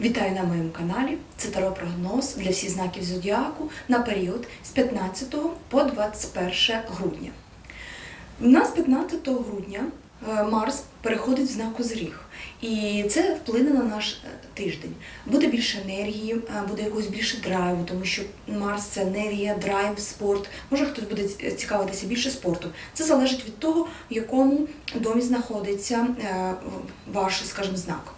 Вітаю на моєму каналі. Це таро прогноз для всіх знаків зодіаку на період з 15 по 21 грудня. У нас 15 грудня е, Марс переходить в знак Козиріг. І це вплине на наш е, тиждень. Буде більше енергії, е, буде якогось більше драйву, тому що Марс це енергія, драйв, спорт. Може хтось буде цікавитися більше спорту. Це залежить від того, в якому домі знаходиться ваш, скажімо, знак.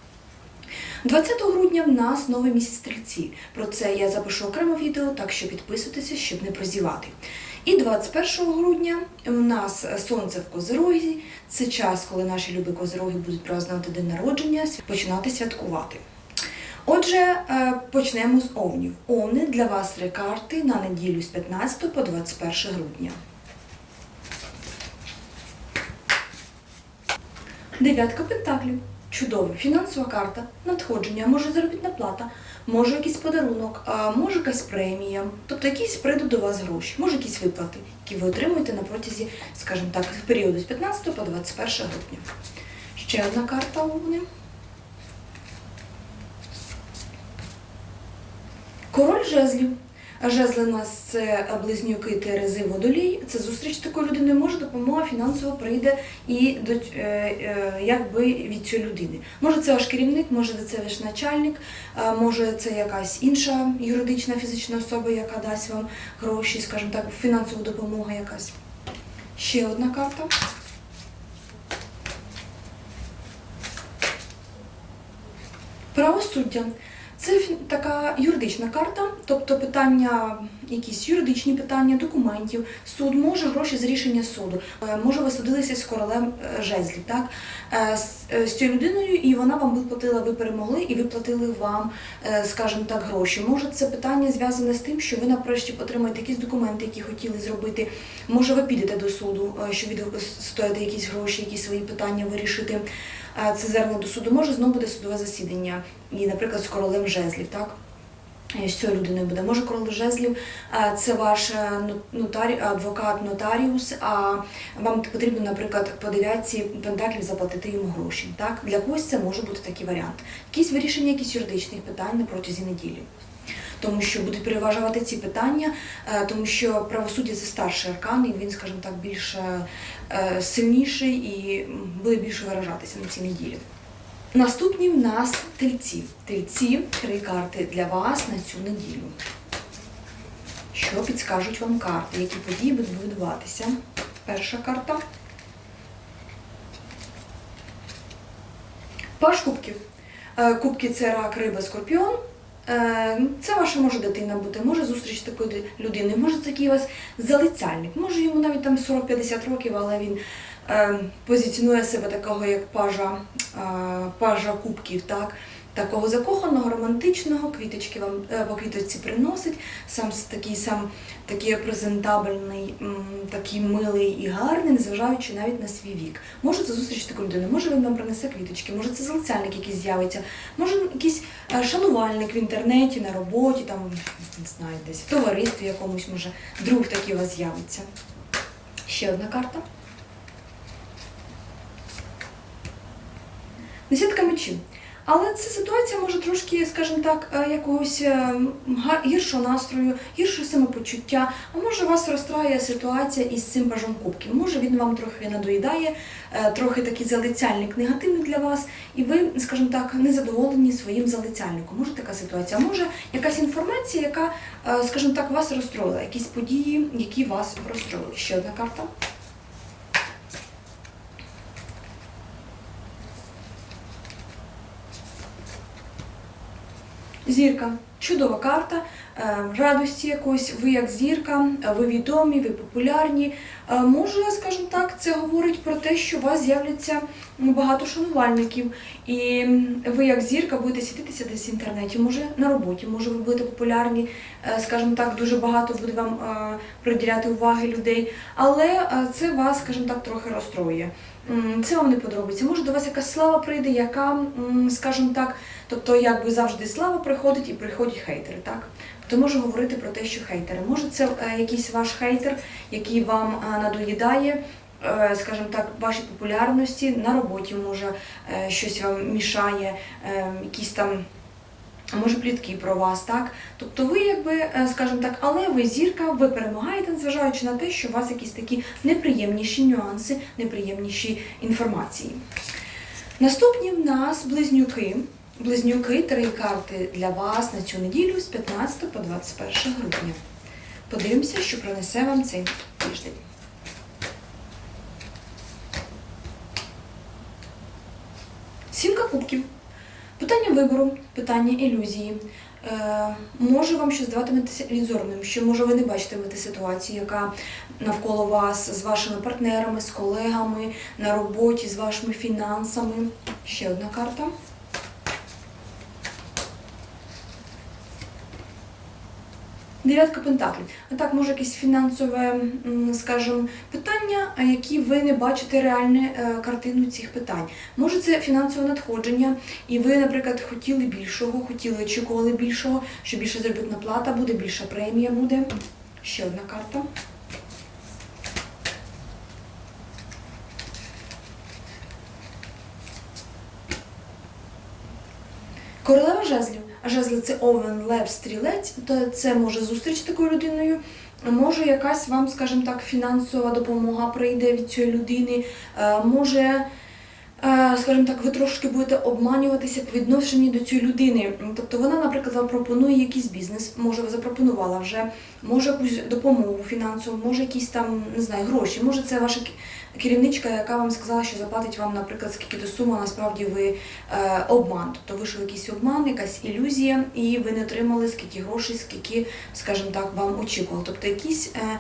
20 грудня в нас новий місяць стрільці. Про це я запишу окремо відео, так що підписуйтеся, щоб не прозівати. І 21 грудня у нас сонце в Козирозі. Це час, коли наші любі козироги будуть празднувати день народження, починати святкувати. Отже, е, почнемо з овнів. Овни для вас три карти на неділю з 15 по 21 грудня. Дев'ятка пентаклів. Чудово. Фінансова карта, надходження, може заробітна плата, може якийсь подарунок, а може якась премія. Тобто якісь прийдуть до вас гроші, може якісь виплати, які ви отримуєте на протязі, скажімо так, періоду з 15 по 21 грудня. Ще одна карта овни. Король жезлів. Жезли нас це близнюки Терези Водолій. Це зустріч з такою людиною може допомога фінансово прийде і до е, е, якби від цієї людини. Може, це ваш керівник, може це ваш начальник, може це якась інша юридична фізична особа, яка дасть вам гроші, скажімо так, фінансова допомога якась. Ще одна карта. Правосуддя. Це така юридична карта, тобто питання, якісь юридичні питання, документів. Суд може гроші з рішення суду. Е, Може, ви судилися з королем е, жезлів, так? Е, з- цією людиною, і вона вам виплатила, ви перемогли і виплатили вам, скажімо так, гроші. Може, це питання зв'язане з тим, що ви нарешті отримаєте якісь документи, які хотіли зробити. Може, ви підете до суду, щоб відстояти якісь гроші, якісь свої питання вирішити. Це звернення до суду. Може, знову буде судове засідання, і, наприклад, з королем жезлів, так? З цією людиною буде. Може, король жезлів це ваш е, нотарі... адвокат, нотаріус, а вам потрібно, наприклад, по дев'ятці пентаклів заплатити йому гроші. Так? Для когось це може бути такий варіант. Якісь вирішення якісь юридичних питань на протязі неділі. Тому що будуть переважувати ці питання, е, тому що правосуддя це старший аркан, і він, скажімо так, більш е, е, сильніший і буде більше виражатися на цій неділі. Наступні в нас тельці. Тельці три карти для вас на цю неділю. Що підскажуть вам карти, які події будуть відбуватися? Перша карта. Паш кубків. Кубки це рак, риба, скорпіон. Е, Це ваша може дитина бути, може зустріч такої людини, може це такий у вас залицяльник, може йому навіть там 40-50 років, але він е, позиціонує себе такого як пажа, е, пажа кубків, так? Такого закоханого, романтичного, квіточки вам е, по квіточці приносить, сам такий сам такий презентабельний, такий милий і гарний, незважаючи навіть на свій вік. Може це зустріч з такою людиною, може він вам принесе квіточки, може це залицяльник якийсь з'явиться, може якийсь е, шанувальник в інтернеті, на роботі, там, не знаю, десь в товаристві якомусь, може, друг такий у вас з'явиться. Ще одна карта. Десятка мечів. Але ця ситуація може трошки, скажімо так, е, якогось е, гіршого настрою, гіршого самопочуття, а може вас розстраює ситуація із цим пажом кубків. Може він вам трохи надоїдає, е, трохи такий залицяльник негативний для вас, і ви, скажімо так, незадоволені своїм залицяльником. Може така ситуація, може якась інформація, яка, скажімо так, вас розстроїла, якісь події, які вас розстроїли. Ще одна карта. Зірка. Чудова карта е, радості якоїсь. Ви як зірка, е, ви відомі, ви популярні. Е, Може, скажімо так, це говорить про те, що у вас з'являться багато шанувальників, і ви як зірка будете світитися десь в інтернеті, може на роботі, може ви будете популярні, скажімо так, дуже багато буде вам приділяти уваги людей, але це вас, скажімо так, трохи розстроює. Це вам не подобається. Може до вас якась слава прийде, яка, скажімо так, тобто якби завжди слава приходить і приходять хейтери, так? Тобто може говорити про те, що хейтери. Може, це е, якийсь ваш хейтер, який вам е, надоїдає, е, скажімо так, вашій популярності на роботі може щось вам мішає, якісь там може плітки про вас, так? Тобто ви, якби, скажімо так, але ви зірка, ви перемагаєте, незважаючи на те, що у вас якісь такі неприємніші нюанси, неприємніші інформації. Наступні в нас близнюки. Близнюки три карти для вас на цю неділю з 15 по 21 грудня. Подивимося, що принесе вам цей тиждень. Сімка кубків. Питання вибору, питання ілюзії. Е, може вам щось здаватиметься ілюзорним, що може ви не бачитимете ситуацію, яка навколо вас з вашими партнерами, з колегами, на роботі, з вашими фінансами. Ще одна карта. Дев'ятка пентаклів. А так, може якесь фінансове, скажімо, питання, які ви не бачите реальну е, картину цих питань. Може, це фінансове надходження, і ви, наприклад, хотіли більшого, хотіли очікували більшого, що більше заробітна плата буде, більша премія буде. Ще одна карта. Королева жезлів. Жезли овен, лев, стрілець, то це може зустріч такою людиною. Може, якась вам, скажімо так, фінансова допомога прийде від цієї людини. Е, Може, е, скажімо так, ви трошки будете обманюватися по відношенню до цієї людини. Тобто вона, наприклад, вам пропонує якийсь бізнес, може, ви запропонувала вже, може якусь допомогу фінансову, може якісь там, не знаю, гроші, може це ваша керівничка, яка вам сказала, що заплатить вам, наприклад, скільки-то сума, насправді ви е, обман. Тобто вийшов якийсь обман, якась ілюзія, і ви не отримали скільки грошей, скільки, скажімо так, вам очікувало. Тобто якийсь, е,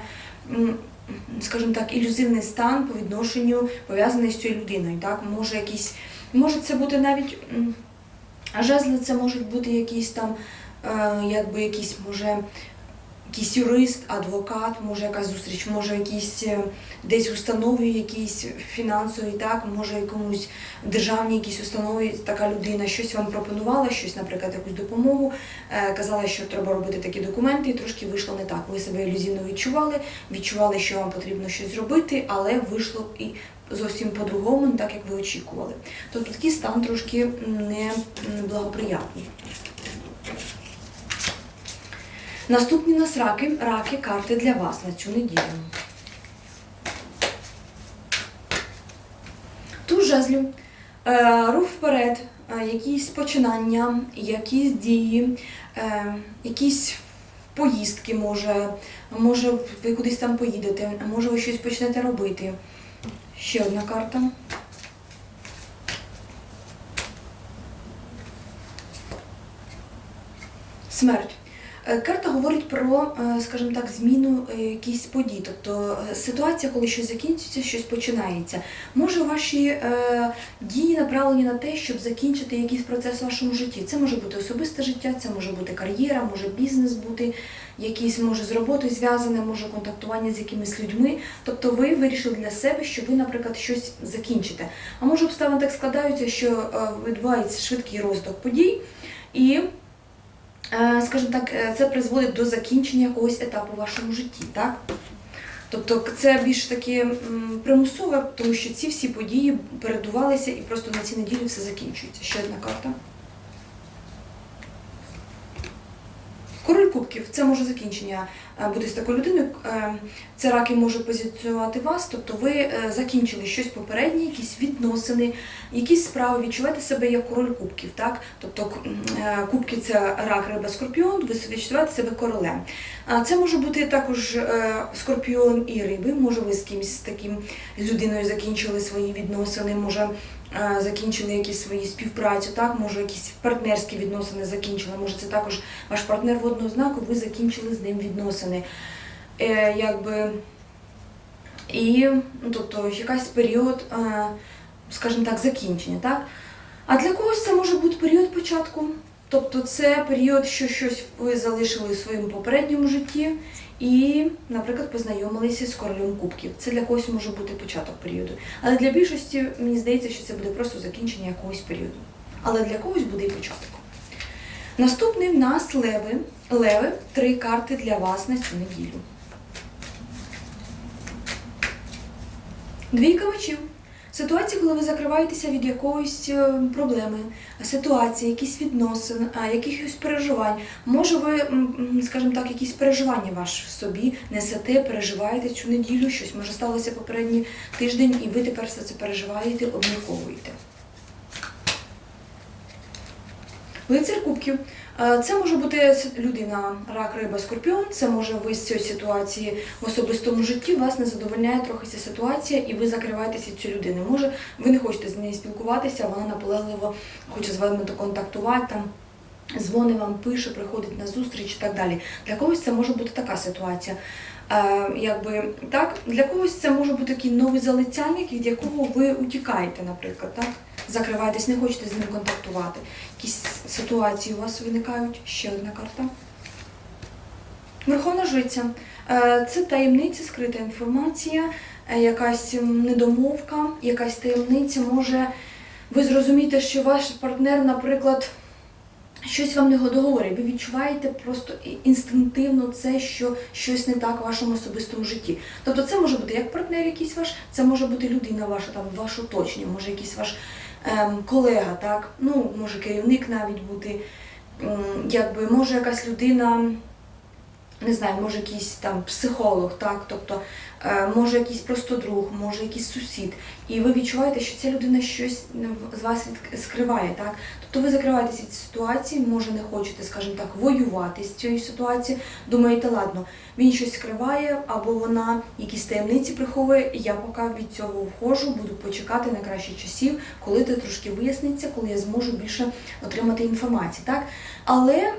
скажімо так, ілюзивний стан по відношенню пов'язаний з цією людиною. Так? Може, якийсь, може це бути навіть жезли, це можуть бути якісь там, е, якби якісь, може. Якийсь юрист, адвокат, може якась зустріч, може якісь е, десь установі, якісь фінансові, так, може якомусь державній якійсь установі така людина щось вам пропонувала, щось, наприклад, якусь допомогу, е, казала, що треба робити такі документи, і трошки вийшло не так. Ви себе ілюзійно відчували, відчували, що вам потрібно щось зробити, але вийшло і зовсім по-другому, не так як ви очікували. Тобто такий стан трошки не благоприятний. Наступні нас раки, раки карти для вас на цю неділю. Жезлів, е, рух вперед, е, якісь починання, якісь дії, е, якісь поїздки, може, може ви кудись там поїдете, може ви щось почнете робити. Ще одна карта. Смерть. Е, Карта говорить про, е, скажімо так, зміну е, якихось подій. Тобто ситуація, коли щось закінчиться, щось починається. Може, ваші дії направлені на те, щоб закінчити якийсь процес в вашому житті. Це може бути особисте життя, це може бути кар'єра, може бізнес бути, якийсь може з роботою зв'язане, може контактування з якимись людьми. Тобто ви вирішили для себе, що ви, наприклад, щось закінчите. А може обставини так складаються, що відбувається швидкий розвиток подій і. Е, скажімо так, е, це призводить до закінчення якогось етапу в вашому житті, так? Тобто це більш таке примусове, тому що ці всі події передувалися і просто на цій неділі все закінчується. Ще одна карта. Король кубків це може закінчення бути з такою людиною. Е, Це раки може позиціонувати вас, тобто ви е, закінчили щось попереднє, якісь відносини, якісь справи, відчуваєте себе як король кубків. Так? Тобто е, кубки це рак, риба, скорпіон, ви відчуваєте себе королем. Це може бути також е, скорпіон і риби, може ви з кимось таким з людиною закінчили свої відносини, може е, закінчили якісь свої співпрацю, так, може якісь партнерські відносини закінчили, може це також ваш партнер водного знаку, ви закінчили з ним відносини. Е, якби, і, ну, тобто, якийсь період, е, скажімо так, закінчення. Так? А для когось це може бути період початку. Тобто це період, що щось ви залишили у своєму попередньому житті і, наприклад, познайомилися з королем кубків. Це для когось може бути початок періоду. Але для більшості мені здається, що це буде просто закінчення якогось періоду. Але для когось буде і початок. Наступний в нас леви. Леви три карти для вас на цю неділю. Двійка мечів. Ситуації, коли ви закриваєтеся від якоїсь е, проблеми, ситуації, якісь відносин, якихось переживань. Може, ви, скажімо так, якісь переживання ваш в собі несете, переживаєте цю неділю, щось може сталося попередній тиждень, і ви тепер все це переживаєте, обмірковуєте. Лицар кубків. Е, Це може бути людина, рак, риба, скорпіон. Це може ви з цієї ситуації в особистому житті вас не задовольняє трохи ця ситуація, і ви закриваєтеся цієї людини. Може, ви не хочете з нею спілкуватися, вона наполегливо хоче з вами доконтактувати там. Дзвонить вам, пише, приходить на зустріч і так далі. Для когось це може бути така ситуація. Е, якби так, для когось це може бути такий новий залицяльник, від якого ви утікаєте, наприклад, так? Закриваєтесь, не хочете з ним контактувати. Якісь ситуації у вас виникають. Ще одна карта. Верховна жриця. Е, Це таємниця, скрита інформація, е, якась недомовка, якась таємниця. Може, ви зрозумієте, що ваш партнер, наприклад, щось вам не договорить. Ви відчуваєте просто інстинктивно це, що щось не так в вашому особистому житті. Тобто це може бути як партнер якийсь ваш, це може бути людина ваша, там, ваше оточення, може якийсь ваш колега, так? Ну, може керівник навіть бути, якби може якась людина, не знаю, може якийсь там психолог, так, тобто може якийсь просто друг, може якийсь сусід, і ви відчуваєте, що ця людина щось з вас скриває, так? Тобто ви закриваєтесь від ситуації, може не хочете, скажімо так, воювати з цією ситуацією. Думаєте, ладно, він щось скриває, або вона якісь таємниці приховує. Я поки від цього входжу, буду почекати на кращі часів, коли це трошки виясниться, коли я зможу більше отримати інформації. Так? Але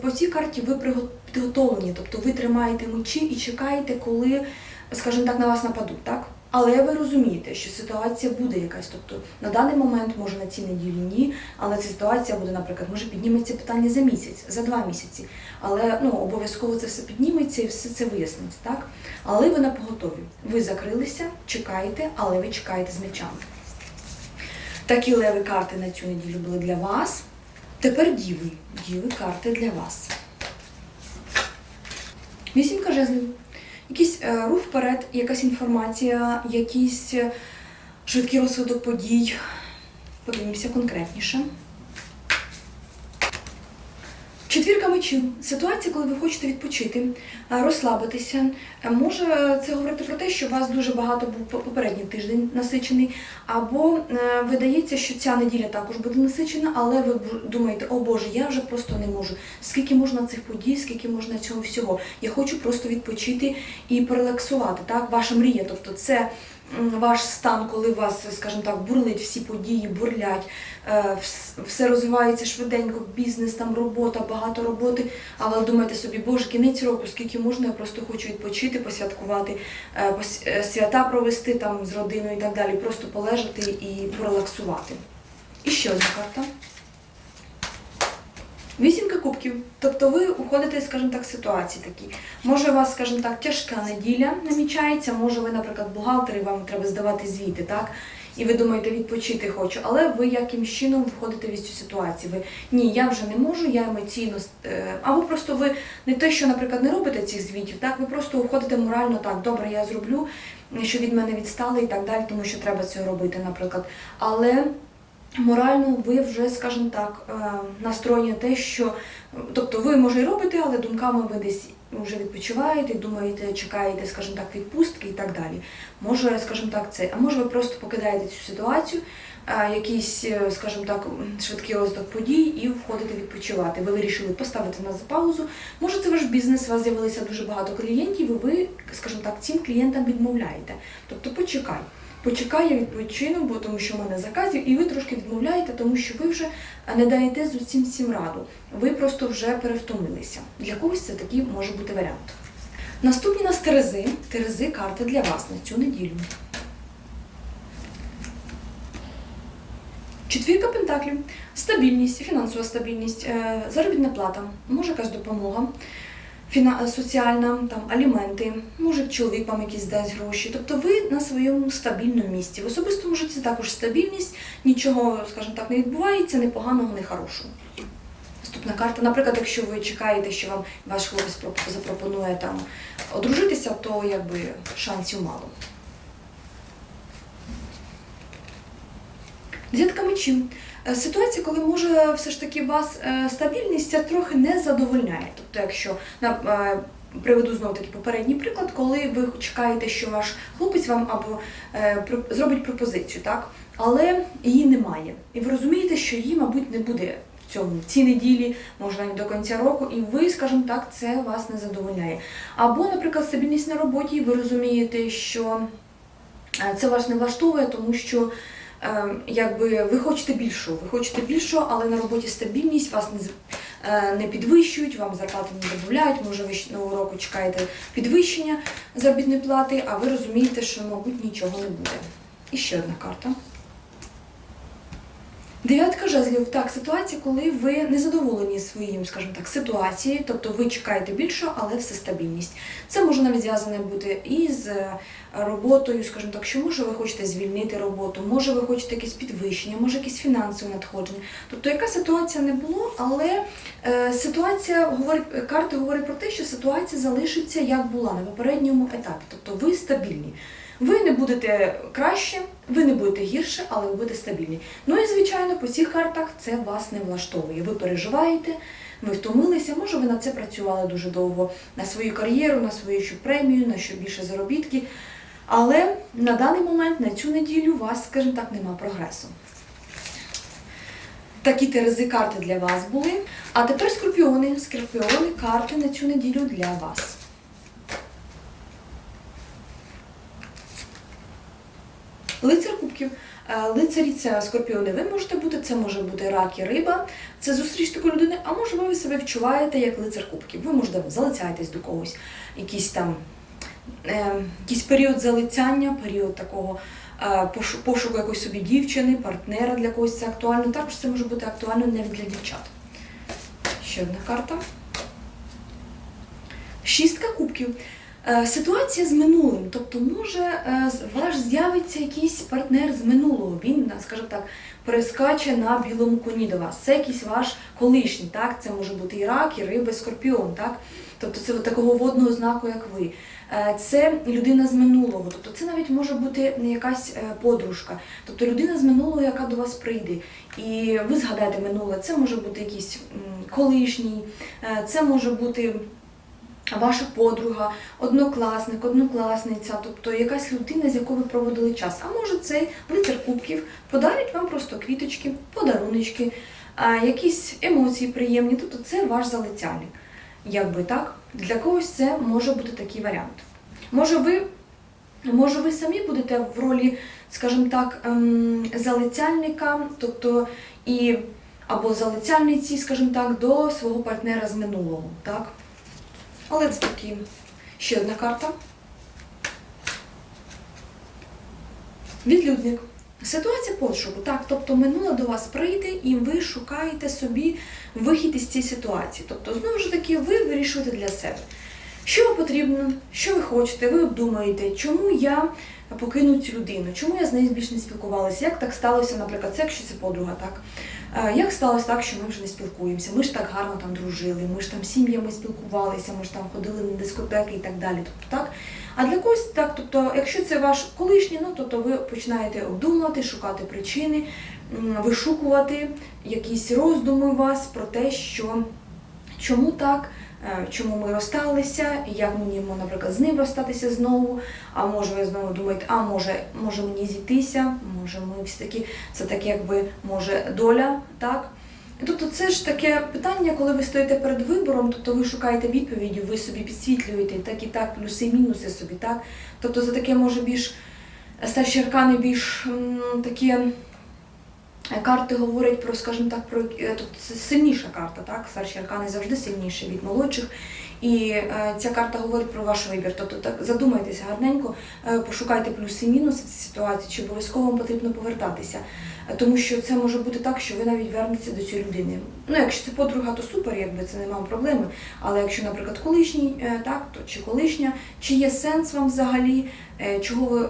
по цій карті ви приго- підготовлені, тобто ви тримаєте мечі і чекаєте, коли, скажімо так, на вас нападуть. Так? Але ви розумієте, що ситуація буде якась. Тобто на даний момент, може на цій неділі ні, але ця ситуація буде, наприклад, може підніметься питання за місяць, за два місяці. Але ну, обов'язково це все підніметься і все це виясниться, так? Але ви на поготові. Ви закрилися, чекаєте, але ви чекаєте з мечами. Такі леви карти на цю неділю були для вас. Тепер діви. Діви карти для вас. Вісімка жезлів. Якийсь е, рух вперед, якась інформація, якийсь е, швидкий розвиток подій. Подивимося конкретніше. Четвірка мечів. Ситуація, коли ви хочете відпочити, е, розслабитися. Е, Може це говорити про те, що у вас дуже багато був попередній тиждень насичений, або е, видається, що ця неділя також буде насичена, але ви думаєте, о Боже, я вже просто не можу. Скільки можна цих подій, скільки можна цього всього. Я хочу просто відпочити і порелаксувати. Так, ваша мрія. Тобто, це ваш стан, коли вас, скажімо так, бурлить всі події, бурлять, е, все розвивається швиденько, бізнес, там робота, багато роботи. А ви думаєте собі, боже, кінець року, скільки можна, я просто хочу відпочити, посвяткувати, е, е, свята провести там з родиною і так далі, просто полежати і порелаксувати. І ще одна карта. Вісімка кубків. Тобто ви уходите, скажімо так, з ситуації такі. Може, у вас, скажімо так, тяжка неділя намічається, може ви, наприклад, бухгалтер, і вам треба здавати звіти, так? І ви думаєте, відпочити хочу, але ви якимсь чином виходите від цю ситуацію. Ви ні, я вже не можу, я емоційно е, або просто ви не те, що, наприклад, не робите цих звітів, так ви просто уходите морально так, добре, я зроблю, що від мене відстали і так далі, тому що треба це робити, наприклад. Але морально ви вже, скажімо так, е, настроєні те, що тобто ви може і робите, але думками ви десь вже відпочиваєте, думаєте, чекаєте, скажімо так, відпустки і так далі. Може, скажімо так, це, а може ви просто покидаєте цю ситуацію, е, якийсь, е, скажімо так, швидкий розвиток подій і входите відпочивати. Ви вирішили поставити на паузу. Може, це ваш бізнес, у вас з'явилося дуже багато клієнтів, і ви, скажімо так, цим клієнтам відмовляєте. Тобто почекай. Почекай, я відпочину, бо тому що в мене заказів, і ви трошки відмовляєте, тому що ви вже не даєте з усім всім раду. Ви просто вже перевтомилися. Для когось це такий може бути варіант. Наступні нас Терези. Терези карти для вас на цю неділю. Четвірка пентаклів, стабільність, фінансова стабільність, е, заробітна плата, може якась допомога, фіна- соціальна, там, аліменти, може чоловік вам якісь дасть гроші. Тобто ви на своєму стабільному місці. В особистому житті також стабільність, нічого, скажімо так, не відбувається, ні поганого, ні хорошого. Наступна карта. Наприклад, якщо ви чекаєте, що вам ваш хлопець запропонує там одружитися, то якби шансів мало. Десятка мечів. Е, Ситуація, коли може все ж таки вас е, стабільність ця трохи не задовольняє. Тобто, якщо на е, приведу знову таки попередній приклад, коли ви чекаєте, що ваш хлопець вам або е, про- зробить пропозицію, так, але її немає. І ви розумієте, що її, мабуть, не буде в цьому в цій неділі, може навіть до кінця року, і ви, скажімо так, це вас не задовольняє. Або, наприклад, стабільність на роботі, і ви розумієте, що це вас не влаштовує, тому що якби ви хочете більшого, ви хочете більшого, але на роботі стабільність вас не, е, не підвищують, вам зарплати не додають, може ви нового року чекаєте підвищення заробітної плати, а ви розумієте, що, мабуть, нічого не буде. І ще одна карта. Дев'ятка жезлів. Так, ситуація, коли ви не задоволені своїм, скажімо так, ситуацією, тобто ви чекаєте більшого, але все стабільність. Це може навіть зв'язане бути із е, роботою, скажімо так, що може ви хочете звільнити роботу, може ви хочете якесь підвищення, може якісь фінансове надходження. Тобто, яка ситуація не було, але е, ситуація говорить, карти говорять про те, що ситуація залишиться як була на попередньому етапі. Тобто ви стабільні. Ви не будете краще, ви не будете гірше, але ви будете стабільні. Ну і звичайно, по цих картах це вас не влаштовує. Ви переживаєте, ви втомилися, може ви на це працювали дуже довго, на свою кар'єру, на свою ще премію, на що більше заробітки. Але на даний момент, на цю неділю, у вас, скажімо так, нема прогресу. Такі терези карти для вас були. А тепер скорпіони. Скорпіони карти на цю неділю для вас. Лицар кубків. Е, Лицарі це скорпіони ви можете бути, це може бути рак і риба. Це зустріч такої людини, а може ви себе відчуваєте як лицар кубків. Ви можете залицяєтесь до когось, якийсь там е, якийсь період залицяння, період такого е, пошуку якоїсь собі дівчини, партнера для когось це актуально. Також це може бути актуально навіть для дівчат. Ще одна карта. Шістка кубків. Е, Ситуація з минулим, тобто може е, ваш з'явиться якийсь партнер з минулого. Він, е, скажімо так, перескаче на білому коні до вас. Це якийсь ваш колишній, так? Це може бути і рак, і риба, і скорпіон, так? Тобто це такого водного знаку, як ви. Це людина з минулого, тобто це навіть може бути не якась подружка, тобто людина з минулого, яка до вас прийде. І ви згадаєте минуле, це може бути якийсь колишній, це може бути ваша подруга, однокласник, однокласниця, тобто якась людина, з якою ви проводили час. А може цей лицар кубків подарить вам просто квіточки, подаруночки, якісь емоції приємні, тобто це ваш залицяльник. Якби так, для когось це може бути такий варіант. Може ви, може ви самі будете в ролі, скажімо так, ем, залицяльника, тобто і або залицяльниці, скажімо так, до свого партнера з минулого. Так? Але це такі ще одна карта. Відлюдник. Ситуація пошуку. Так, тобто минуле до вас прийде і ви шукаєте собі вихід із цієї ситуації. Тобто, знову ж таки, ви вирішуєте для себе, що вам потрібно, що ви хочете, ви обдумаєте, чому я покину цю людину, чому я з нею більше не спілкувалася, як так сталося, наприклад, це якщо це подруга, так. Як сталося так, що ми вже не спілкуємося? Ми ж так гарно там дружили, ми ж там сім'ями спілкувалися, ми ж там ходили на дискотеки і так далі. Тобто так. А для когось так, тобто, якщо це ваш колишній, ну тобто ви починаєте обдумувати, шукати причини, вишукувати якісь роздуми у вас про те, що чому так. Е, Чому ми розсталися, як мені, наприклад, з ним розстатися знову, а може ви знову думаєте, а може, може мені зійтися, може ми все таки це таке, якби може доля, так? Тобто це ж таке питання, коли ви стоїте перед вибором, тобто ви шукаєте відповіді, ви собі підсвітлюєте так і так, плюси і мінуси собі, так? Тобто це таке може більш старші аркани більш м, такі е, карти говорять про, скажімо так, про тобто це сильніша карта, так? Старші аркани завжди сильніші від молодших. І е, ця карта говорить про ваш вибір. Тобто так задумайтеся гарненько, е, пошукайте плюси і мінуси в ситуації, чи обов'язково вам потрібно повертатися. Тому що це може бути так, що ви навіть вернетеся до цієї людини. Ну, якщо це подруга, то супер, якби це немає проблеми. Але якщо, наприклад, колишній, е, так, то чи колишня, чи є сенс вам взагалі, е, чого ви е,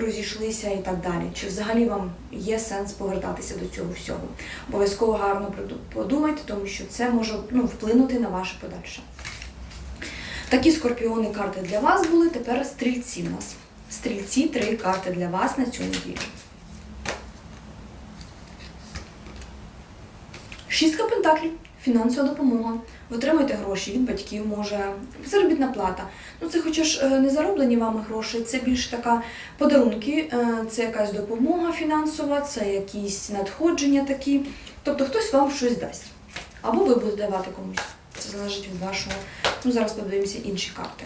розійшлися і так далі? Чи взагалі вам є сенс повертатися до цього всього? Обов'язково гарно подумайте, тому що це може ну, вплинути на ваше подальше. Такі скорпіони карти для вас були. Тепер стрільці в нас. Стрільці три карти для вас на цю неділю. Шістка пентаклів, фінансова допомога. Ви отримуєте гроші від батьків, може, заробітна плата. Ну це хоча ж е, не зароблені вами гроші, це більш така подарунки, е, це якась допомога фінансова, це якісь надходження такі. Тобто хтось вам щось дасть. Або ви будете давати комусь. Це залежить від вашого. Ну, зараз подивимося інші карти.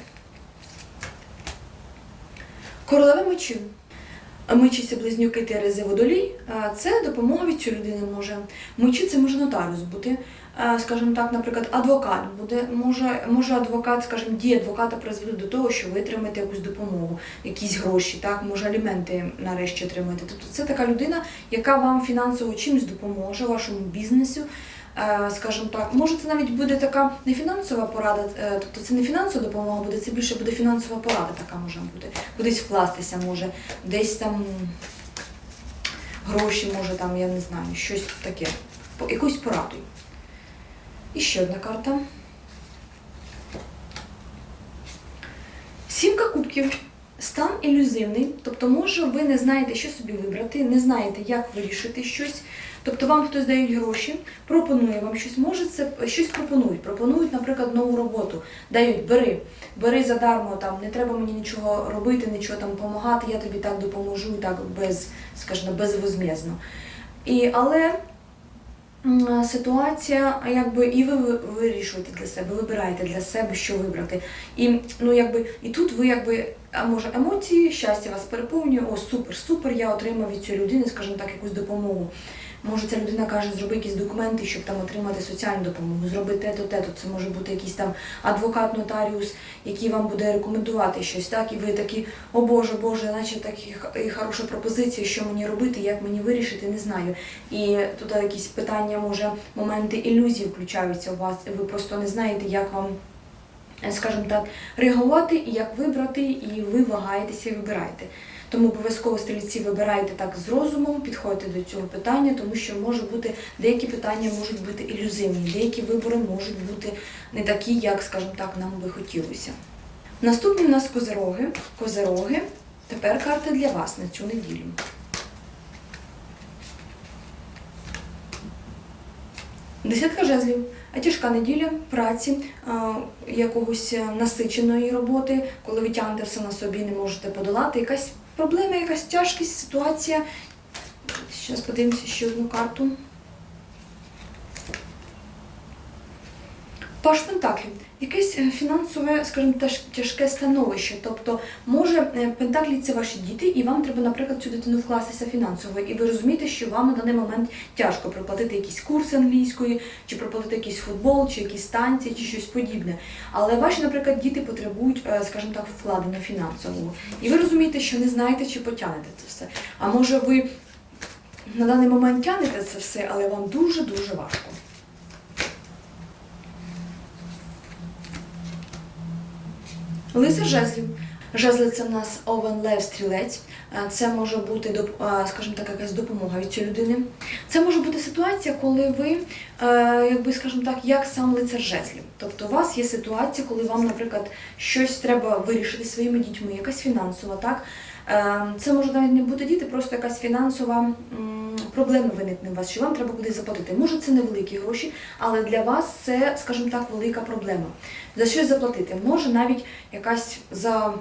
Королева мечів. Це близнюки Терези Водолій. Це допомога від цієї людини може. Мечі це може нотаріус бути. Скажімо так, наприклад, адвокат буде. Може, може адвокат, скажімо, дії адвоката призведуть до того, що ви отримаєте якусь допомогу, якісь гроші, так, може аліменти нарешті отримаєте. Тобто це така людина, яка вам фінансово чимось допоможе, вашому бізнесу. Е, Скажімо так, може це навіть буде така не фінансова порада, е, тобто це не фінансова допомога буде, це більше буде фінансова порада, така може бути. Кудись вкластися може, десь там гроші, може там, я не знаю, щось таке, якусь пораду. І ще одна карта. Сімка кубків. Стан ілюзивний, тобто, може, ви не знаєте, що собі вибрати, не знаєте, як вирішити щось. Тобто вам хтось дає гроші, пропонує вам щось, може це щось пропонують. Пропонують, наприклад, нову роботу. Дають, бери, бери задармо, там не треба мені нічого робити, нічого там допомагати, я тобі так допоможу, так без, скажімо, безвозмізно. І, але ситуація, якби і ви- вирішуєте для себе, вибираєте для себе, що вибрати. І ну якби і тут ви якби а може емоції, щастя вас переповнює. О, супер, супер, я отримав від цієї людини, скажімо так, якусь допомогу. Може, ця людина каже, зроби якісь документи, щоб там отримати соціальну допомогу, зроби те-то, те-то. Це може бути якийсь там адвокат, нотаріус, який вам буде рекомендувати щось, так, і ви такі, о Боже, Боже, наче такі хороша пропозиція, що мені робити, як мені вирішити, не знаю. І тут якісь питання, може, моменти ілюзії включаються у вас, і ви просто не знаєте, як вам скажімо так, реагувати як вибрати, і ви вагаєтеся і вибираєте. Тому обов'язково стрільці вибирайте так з розумом, підходьте до цього питання, тому що може бути деякі питання можуть бути ілюзивні, деякі вибори можуть бути не такі, як, скажімо так, нам би хотілося. Наступні у нас козероги. Козероги. Тепер карта для вас на цю неділю. Десятка жезлів, а тяжка неділя праці, а, якогось насиченої роботи, коли ви тягнете все на собі, не можете подолати. Якась проблема, якась тяжкість, ситуація. Зараз подивимося ще одну карту. Паш Пентаклів. Якесь е, фінансове, скажімо, тяжке становище. Тобто, може, е, Пентаклі це ваші діти, і вам треба, наприклад, цю дитину вкластися фінансово. І ви розумієте, що вам на даний момент тяжко проплатити якісь курси англійської, чи проплатити якийсь футбол, чи якісь танці, чи щось подібне. Але ваші, наприклад, діти потребують, е, скажімо так, вкладення фінансового. І ви розумієте, що не знаєте, чи потягнете це все. А може ви на даний момент тягнете це все, але вам дуже-дуже важко. Лицар жезлів. Жезли це в нас овен лев стрілець. Це може бути скажімо так, якась допомога від цієї людини. Це може бути ситуація, коли ви, якби скажімо так, як сам лицар жезлів. Тобто у вас є ситуація, коли вам, наприклад, щось треба вирішити своїми дітьми, якась фінансова, так? Е, Це може навіть не бути діти, просто якась фінансова м, проблема виникне у вас, що вам треба кудись заплатити. Може, це невеликі гроші, але для вас це, скажімо так, велика проблема. За щось заплатити. Може навіть якась за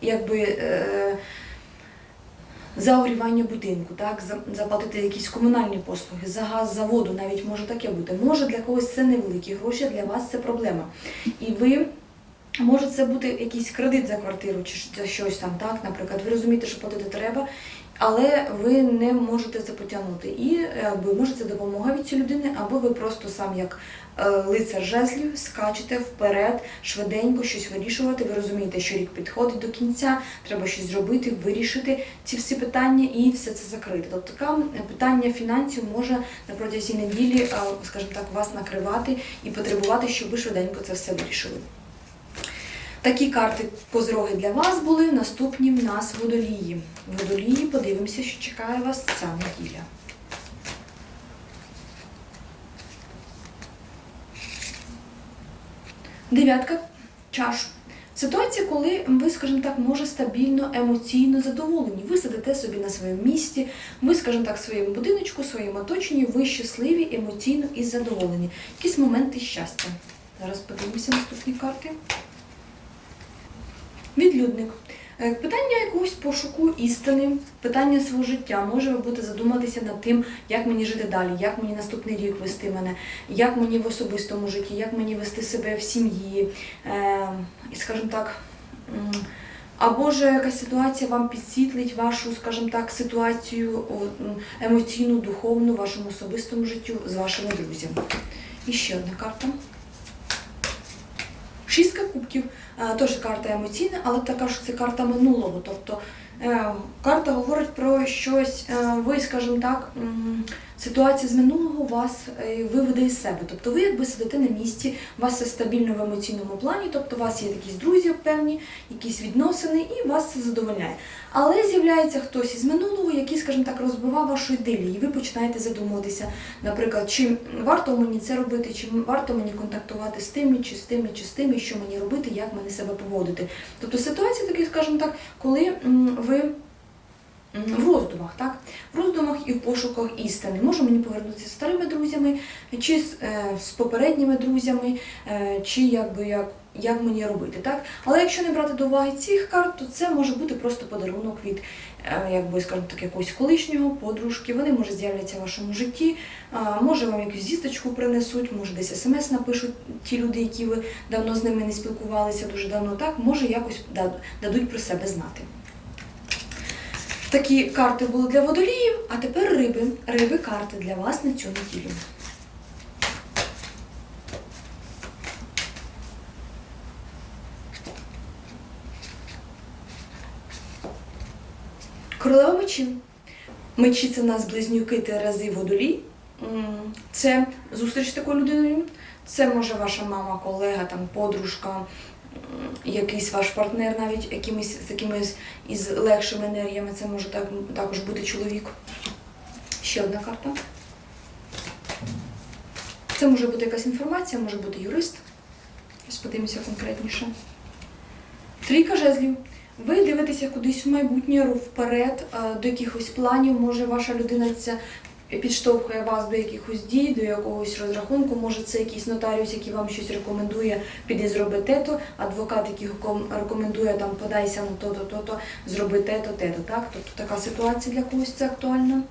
якби. Е, за огрівання будинку, так, заплатити якісь комунальні послуги, за газ, за воду, навіть може таке бути. Може для когось це невеликі гроші, для вас це проблема. І ви Може це бути якийсь кредит за квартиру чи за щось там, так, наприклад, ви розумієте, що платити треба, але ви не можете це потягнути. І якби може це допомога від цієї людини, або ви просто сам як е, лицар жезлів скачете вперед, швиденько щось вирішувати. Ви розумієте, що рік підходить до кінця, треба щось зробити, вирішити ці всі питання і все це закрити. Тобто таке питання фінансів може на протязі неділі, е, скажімо так, вас накривати і потребувати, щоб ви швиденько це все вирішили. Такі карти козроги для вас були. Наступні в нас водолії. Водолії, подивимося, що чекає вас ця неділя. Дев'ятка чаш. Ситуація, коли ви, скажімо так, може стабільно, емоційно задоволені. Ви сидите собі на своєму місці, ви, скажімо так, в своєму будиночку, в своєму оточенні, ви щасливі, емоційно і задоволені. Якісь моменти щастя. Зараз подивимося наступні карти. Відлюдник. Е, Питання якогось пошуку істини, питання свого життя. Може будете задуматися над тим, як мені жити далі, як мені наступний рік вести мене, як мені в особистому житті, як мені вести себе в сім'ї. Е, скажімо так, або ж якась ситуація вам підсвітлить вашу, скажімо так, ситуацію емоційну, духовну, вашому особистому життю з вашими друзями. І ще одна карта. Шістка кубків. Е, Теж карта емоційна, але така ж це карта минулого. Тобто е, карта говорить про щось, е, ви, скажімо так, ситуація з минулого вас е, виведе із себе. Тобто ви якби сидите на місці, у вас все стабільно в емоційному плані, тобто у вас є якісь друзі певні, якісь відносини, і вас це задовольняє. Але з'являється хтось із минулого, який, скажімо так, розбивав вашу ідилію, і ви починаєте задумуватися, наприклад, чи варто мені це робити, чи варто мені контактувати з тими, чи з тими, чи з тими, що мені робити, як мене себе поводити. Тобто ситуація така, скажімо так, коли ви в роздумах, так? В роздумах і в пошуках істини. Може мені повернутися з старими друзями, чи з, е, з попередніми друзями, е, чи якби як, як мені робити, так? Але якщо не брати до уваги цих карт, то це може бути просто подарунок від, е, якби, скажімо так, якогось колишнього подружки. Вони може з'являться в вашому житті, може вам якусь зісточку принесуть, може десь смс напишуть ті люди, які ви давно з ними не спілкувалися, дуже давно так, може якось да- дадуть про себе знати. Такі карти були для водоліїв, а тепер риби. Риби карти для вас на цю неділю. Королева мечів. Мечі це в нас близнюки Терези водолій. М, Це зустріч з такою людиною. Це може ваша мама, колега, там, подружка, якийсь ваш партнер, навіть якимись такими із легшими енергіями. Це може так, також бути чоловік. Ще одна карта. Це може бути якась інформація, може бути юрист. Подивимося конкретніше. Трійка жезлів. Ви дивитеся кудись в майбутнє, вперед, е, до якихось планів. Може, ваша людина це підштовхує вас до якихось дій, до якогось розрахунку. Може, це якийсь нотаріус, який вам щось рекомендує, піди зроби те-то, адвокат, який рекомендує там подайся на то-то, то-то, зроби те-то, те-то. Так? Тобто така ситуація для когось це актуальна.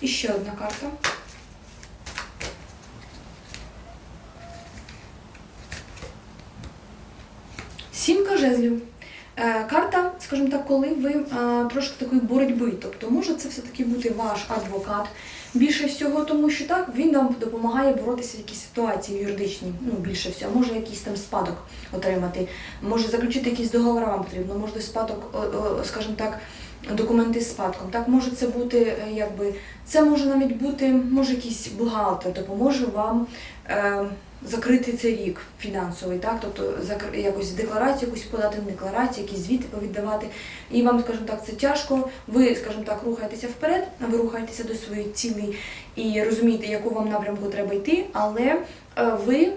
І ще одна карта. Сімка жезлів. Е, Карта, скажімо так, коли ви е, трошки такої боротьби, тобто може це все-таки бути ваш адвокат більше всього, тому що так він вам допомагає боротися в якійсь ситуації юридичній, ну більше всього, може якийсь там спадок отримати, може заключити якісь договори вам потрібно, може спадок, о, скажімо так, документи з спадком. Так може це бути е, якби це може навіть бути, може якийсь бухгалтер допоможе вам. Е, закрити цей рік фінансовий, так, тобто якось декларацію якусь подати, не декларацію, якісь звіти повіддавати. І вам, скажімо так, це тяжко. Ви, скажімо так, рухаєтеся вперед, ви рухаєтеся до своєї цілі і розумієте, яку вам напрямку треба йти, але е, ви.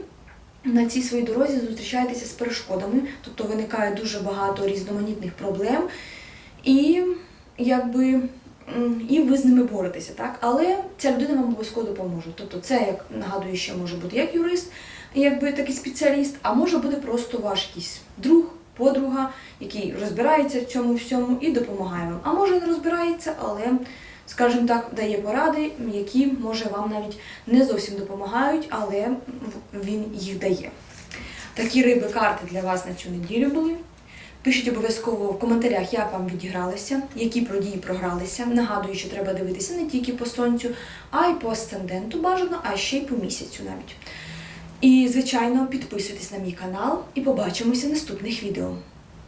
На цій своїй дорозі зустрічаєтеся з перешкодами, тобто виникає дуже багато різноманітних проблем, і якби і ви з ними боретеся, так? Але ця людина вам обов'язково допоможе. Тобто, це як нагадую, ще може бути як юрист, якби такий спеціаліст, а може бути просто ваш якийсь друг, подруга, який розбирається в цьому всьому і допомагає вам. А може не розбирається, але, скажімо так, дає поради, які може вам навіть не зовсім допомагають, але він їх дає. Такі риби карти для вас на цю неділю були. Пишіть обов'язково в коментарях, як вам відігралися, які події програлися. Нагадую, що треба дивитися не тільки по сонцю, а й по асценденту бажано, а ще й по місяцю навіть. І, звичайно, підписуйтесь на мій канал і побачимося в наступних відео.